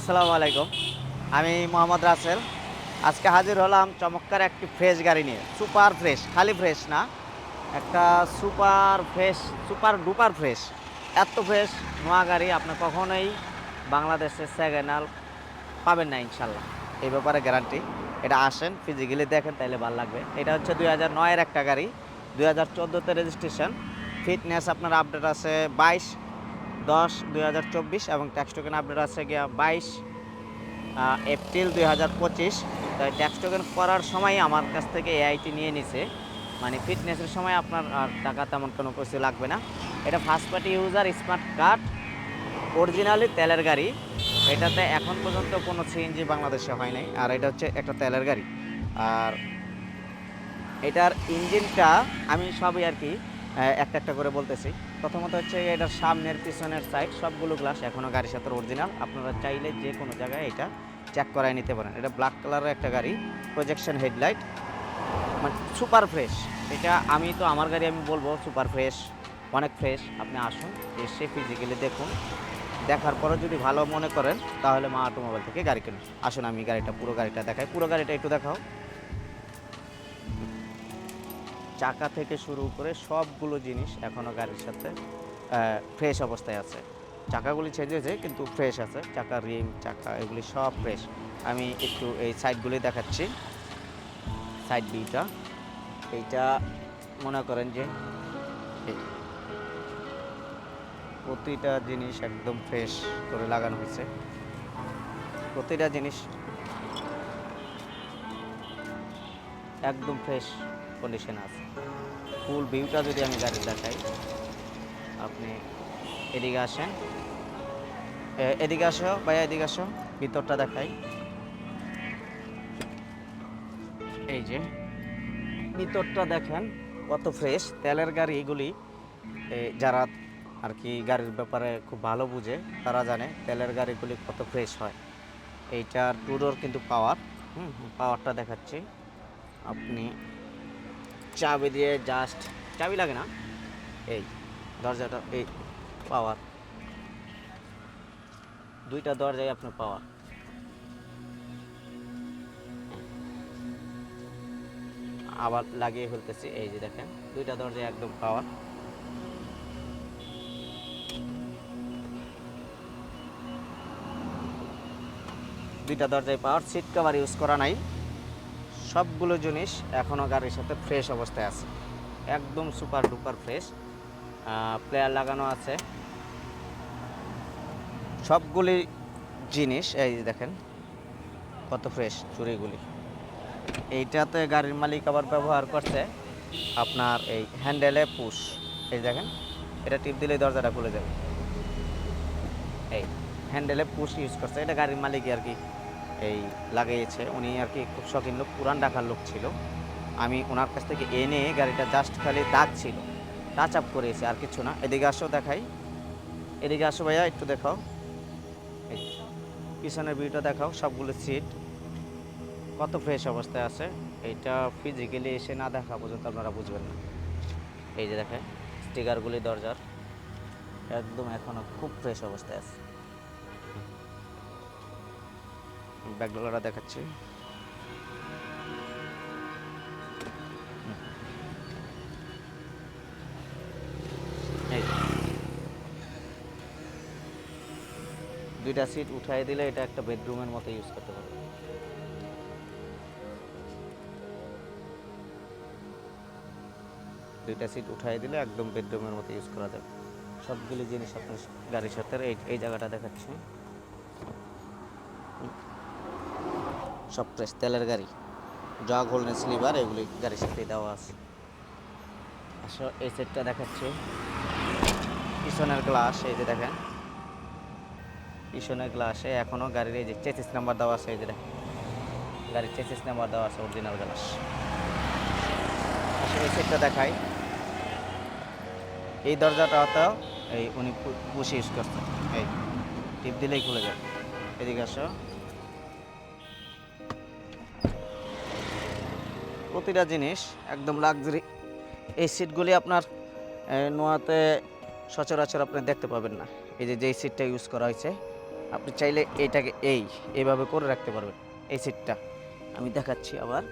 আসসালামু আলাইকুম। আমি মোহাম্মদ রাসেল। আজকে হাজির হলাম চমৎকার একটি ফ্রেশ গাড়ি নিয়ে। সুপার ফ্রেশ খালি ফ্রেশ না। একটা super fresh super duper fresh এত ফ্রেশ নোয়া গাড়ি আপনি কখনোই বাংলাদেশের সেকেন্ড পাবেন না ইনশাল্লাহ। এই ব্যাপারে গ্যারান্টি এটা আসেন ফিজিক্যালি দেখেন, তাইলে ভালো লাগবে। এটা হচ্ছে দুই হাজার নয়ের একটা গাড়ি। দুই হাজার চোদ্দোতে রেজিস্ট্রেশন ফিটনেস আপনার আপডেট আছে বাইশ দশ, দুই হাজার চব্বিশ এবং ট্যাক্স টোকেন আপডেট আছে গিয়া বাইশ এপ্রিল দুই হাজার পঁচিশ। তাই ট্যাক্স টোকেন করার সময় আমার কাছ থেকে এআইটি নিয়ে নিছে। মানে ফিটনেসের সময় আপনার আর টাকা তেমন কোনো কিছু লাগবে না। এটা first party user smart card originally তেলের গাড়ি। এটাতে এখন পর্যন্ত কোনো সিএনজি বাংলাদেশে হয় নাই। আর এটা হচ্ছে একটা তেলের গাড়ি। আর এটার ইঞ্জিনটা আমি সবই আর কি একটা একটা করে বলতেছি। প্রথমত হচ্ছে এটার সামনের পিছনের সাইড সবগুলো গ্লাস এখনও গাড়ির সাথে অরিজিনাল আপনারা চাইলে যে কোনো জায়গায় এটা চেক করায় নিতে পারেন। এটা ব্ল্যাক কালারের একটা গাড়ি প্রজেকশন হেডলাইট মানে সুপার ফ্রেশ এটা আমি তো, আমার গাড়ি আমি বলব সুপার ফ্রেশ অনেক ফ্রেশ আপনি আসুন, এসে ফিজিক্যালি দেখুন। দেখার পরে যদি ভালো মনে করেন, তাহলে মা অটোমোবাইল থেকে গাড়ি কিনুন। আসুন, আমি গাড়িটা, পুরো গাড়িটা দেখাই। পুরো গাড়িটা একটু দেখাও। চাকা থেকে শুরু করে সবগুলো জিনিস এখনও গাড়ির সাথে ফ্রেশ অবস্থায় আছে। চাকাগুলি চেঞ্জ কিন্তু ফ্রেশ আছে। চাকা রিম, চাকা এগুলি সব ফ্রেশ আমি একটু এই সাইডগুলি দেখাচ্ছি। সাইড বিটা এইটা মনে করেন যে প্রতিটা জিনিস একদম ফ্রেশ করে লাগানো হয়েছে। প্রতিটা জিনিস একদম ফ্রেশ কন্ডিশন আছে। ফুল ভিউটা যদি আমি গাড়ি দেখাই, আপনি এদিকে আসেন। এদিকে আসো, ভাইয়া এদিকে আসো, ভিতরটা দেখাই। এই যে, ভিতরটা দেখেন কত ফ্রেশ তেলের গাড়ি এগুলি যারা আর কি গাড়ির ব্যাপারে খুব ভালো বুঝে, তারা জানে তেলের গাড়িগুলি কত ফ্রেশ হয়। এইটার টুডোর কিন্তু পাওয়ার হুম পাওয়ারটা দেখাচ্ছি। আপনি চাবি দিয়ে জাস্ট চাবি লাগে না? এই, দরজাটা, এই পাওয়ার দুইটা দরজায় আপনার পাওয়ার আবার লাগিয়ে ফেলতেছি, এই যে দেখেন, দুইটা দরজায় একদম পাওয়ার দুইটা দরজায় পাওয়ার সিট কভার ইউজ করা নাই। সবগুলো জিনিস এখনও গাড়ির সাথে ফ্রেশ অবস্থায় আছে। একদম সুপার ডুপার ফ্রেশ প্লেয়ার লাগানো আছে। সবগুলি জিনিস, এই দেখেন, কত ফ্রেশ চুরিগুলি এইটাতে গাড়ির মালিক আবার ব্যবহার করছে আপনার এই হ্যান্ডেলে পুশ এই দেখেন, এটা টিপ দিলেই দরজাটা খুলে যাবে। এই হ্যান্ডেলে পুশ ইউজ করছে, এটা গাড়ির মালিক আর কি এই লাগিয়েছে। উনি আর কি খুব শখিন লোক, পুরান ঢাকার লোক ছিল। আমি ওনার কাছ থেকে এনে গাড়িটা জাস্ট খালি দাগ ছিল টাচ আপ করেছি, আর কিছু না। এদিকে আসো দেখাই। এদিকে আসো ভাইয়া, একটু দেখাও। পিছনের ভিউটা দেখাও, সবগুলো সিট কত ফ্রেশ অবস্থায় আছে। এইটা ফিজিক্যালি এসে না দেখা পর্যন্ত আপনারা বুঝবেন না। এই যে দেখেন স্টিকারগুলি দরজার। একদম এখনও খুব ফ্রেশ অবস্থায় আছে। ব্যাকডলারটা দেখাচ্ছি। দুইটা সিট উঠাই দিলে এটা একটা বেডরুমের মতো ইউজ করতে পারবে। দুইটা সিট উঠাই দিলে একদম বেডরুমের মতো ইউজ করা যাবে। সবগুলি জিনিস আপনার গাড়ির সাথে এই এই জায়গাটা দেখাচ্ছি। সব ফ্রেশ তেলের গাড়ি। জগ হোল্ডেন স্লিভার এগুলি গাড়ির সাথে দেওয়া আছে। আসো, এই সেটটা দেখাচ্ছি। পিছনের গ্লাস এই যে দেখেন। পিছনের গ্লাসে এখনও গাড়ির এই যে চেসিস নাম্বার দেওয়া আছে, এই যে দেখেন। গাড়ির চেসিস নাম্বার দেওয়া আছে অরিজিনাল গ্লাস আসলে এই সেটটা দেখাই। এই দরজাটা হতো এই উনি পুষে ইউজ করতেন এই, টিপ দিলেই খুলে যাবে। এদিকে আসো। প্রতিটা জিনিস একদম লাক্সারি এই সিটগুলি আপনার নোয়াতে সচরাচর আপনি দেখতে পাবেন না। এই যে, যেই সিটটা ইউজ করা হয়েছে, আপনি চাইলে এইটাকে এই, এইভাবে করে রাখতে পারবেন, এই সিটটা আমি দেখাচ্ছি আবার।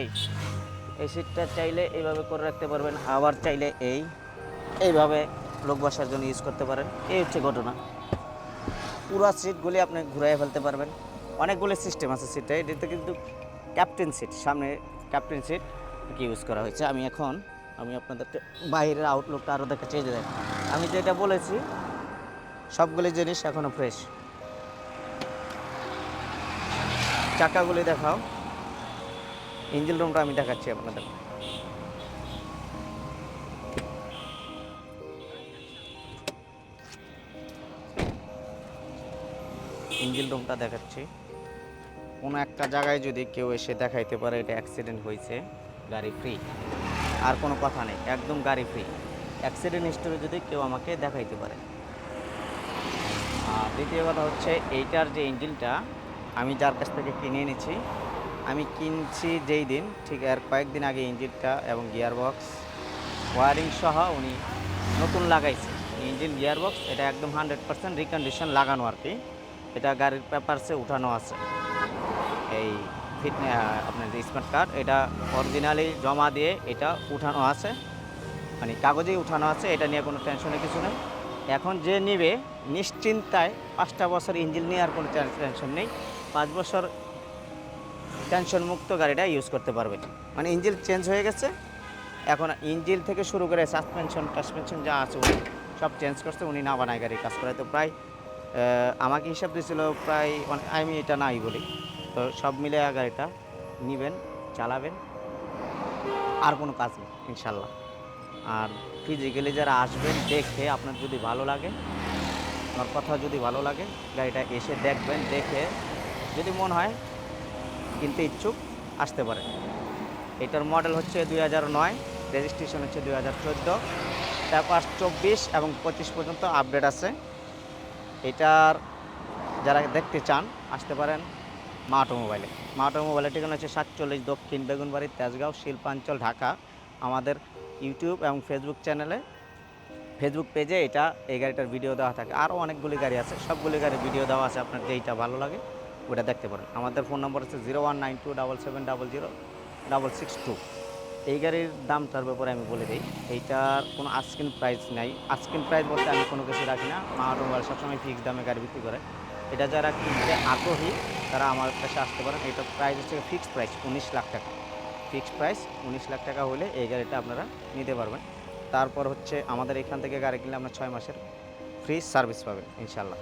এই এই সিটটা চাইলে এইভাবে করে রাখতে পারবেন, আবার চাইলে এই। এইভাবে লোক বসার জন্য ইউজ করতে পারেন। এই হচ্ছে ঘটনা। পুরো সিটগুলি আপনি ঘুরাই ফেলতে পারবেন। অনেকগুলো সিস্টেম আছে সিটে এটাতে কিন্তু ক্যাপ্টেন সিট, সামনে ক্যাপ্টেন সিট ইউজ করা হয়েছে? আমি এখন, আমি আপনাদেরকে বাইরের আউটলুকটা আরও দেখা চেয়ে দেয় আমি যেটা বলেছি, সবগুলি জিনিস এখনও ফ্রেশ চাকাগুলি দেখাও। ইঞ্জিন রুমটা আমি দেখাচ্ছি আপনাদের। ইঞ্জিন রুমটা দেখাচ্ছি। কোনো একটা জায়গায় যদি কেউ এসে দেখাইতে পারে এটা অ্যাক্সিডেন্ট হয়েছে গাড়ি ফ্রি আর কোনো কথা নেই, একদম গাড়ি ফ্রি অ্যাক্সিডেন্ট হিস্টোরি যদি কেউ আমাকে দেখাইতে পারে। আর দ্বিতীয় কথা হচ্ছে, এইটার যে ইঞ্জিনটা আমি যার কাছ থেকে কিনে এনেছি, আমি কিনছি যেই দিন, ঠিক আর কয়েকদিন আগে ইঞ্জিনটা এবং গিয়ার বক্স ওয়ারিং সহ উনি নতুন লাগাইছে। ইঞ্জিন গিয়ার বক্স এটা একদম হান্ড্রেড পার্সেন্ট রিকন্ডিশন লাগানো আর কি। এটা গাড়ির পেপারসে উঠানো আছে। এই ফিটনে আপনার যে স্মার্ট কার্ড এটা অরিজিনালি জমা দিয়ে এটা উঠানো আছে। মানে কাগজেই উঠানো আছে, এটা নিয়ে কোনো টেনশনের কিছু নেই। এখন যে নিবে, নিশ্চিন্তায় পাঁচটা বছর ইঞ্জিন নিয়ে আর কোনো টেনশন নেই। পাঁচ বছর টেনশন মুক্ত গাড়িটা ইউজ করতে পারবে। মানে ইঞ্জিল চেঞ্জ হয়ে গেছে। এখন ইঞ্জিল থেকে শুরু করে সাসপেনশন টাসপেনশন যা আছে উনি সব চেঞ্জ করছে, উনি না বানায় গাড়ি কাজ করে। তো প্রায় আমাকে হিসাব দিয়েছিল, প্রায় অনেক- আমি এটা নাই বলি। তো সব মিলে গাড়িটা নিবেন, চালাবেন, আর কোনো কাজ নেই, ইনশাল্লাহ। আর ফিজিক্যালি যারা আসবেন, দেখে আপনার যদি ভালো লাগে আমার কথা যদি ভালো লাগে, গাড়িটা এসে দেখবেন, দেখে যদি মন হয়, কিনতে ইচ্ছুক, আসতে পারে এটার মডেল হচ্ছে দুই হাজার নয় রেজিস্ট্রেশন হচ্ছে দুই হাজার চোদ্দ। তারপর চব্বিশ এবং পঁচিশ পর্যন্ত আপডেট আছে। এটার যারা দেখতে চান, আসতে পারেন। মা অটো অটোমোবাইলে মা অটোমোবাইলের ঠিকানা হচ্ছে সাতচল্লিশ দক্ষিণ বেগুনবাড়ি, তেজগাঁও, শিল্পাঞ্চল, ঢাকা। আমাদের ইউটিউব এবং ফেসবুক চ্যানেলে, ফেসবুক পেজে এটা, এই গাড়িটার ভিডিও দেওয়া থাকে। আরও অনেকগুলি গাড়ি আছে, সবগুলি গাড়ির ভিডিও দেওয়া আছে আপনার যেইটা ভালো লাগে ওটা দেখতে পারেন। আমাদের ফোন নম্বর হচ্ছে zero one nine two double seven double zero double six two এই গাড়ির দামটার ব্যাপারে আমি বলে দিই, এইটার কোনো আস্কিন প্রাইস নাই। আস্কিন প্রাইস বলতে আমি কোনো কিছু রাখি না। মা অটোমোবাইল সবসময় ফিক্স দামে গাড়ি বিক্রি করে। এটা যারা কিনতে আগ্রহী, তারা আমার কাছে আসতে পারেন। এটা প্রাইস হচ্ছে ফিক্সড প্রাইস উনিশ লাখ টাকা। ফিক্সড প্রাইস উনিশ লাখ টাকা হলে এই গাড়িটা আপনারা নিতে পারবেন। তারপর হচ্ছে আমাদের এখান থেকে গাড়ি কিনলে আপনার ছয় মাসের ফ্রি সার্ভিস পাবেন ইনশাল্লাহ